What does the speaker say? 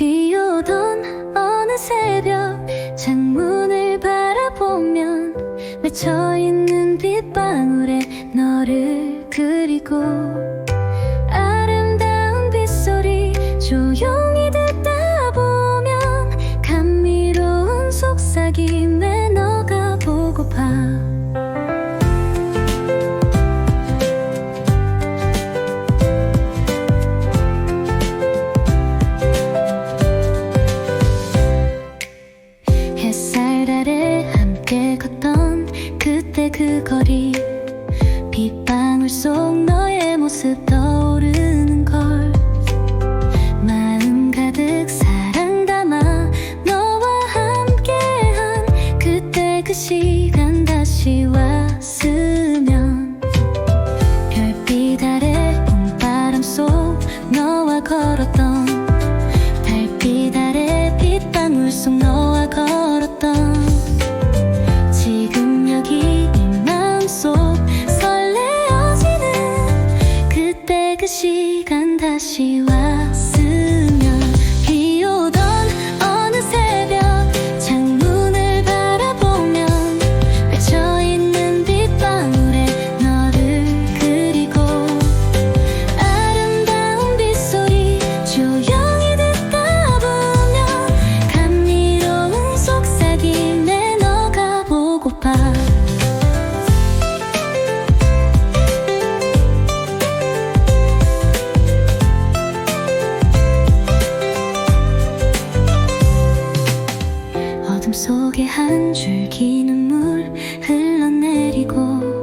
비 오던 어느 새벽 창문을 바라보면 맺혀있는 빗방울에 너를 그리고 아름다운 빗소리 조용히 듣다 보면 감미로운 속삭임에 너가 보고파 때 그 거리 빗방울 속 너의 모습 떠오르는 걸. 마음 가득 사랑 담아 너와 함께한 그때 그 시간 다시 왔으면. 별빛 아래 봄바람 속 너와 걸었던 달빛 아래 빗방울 속 너 시간 한 줄기 눈물 흘러내리고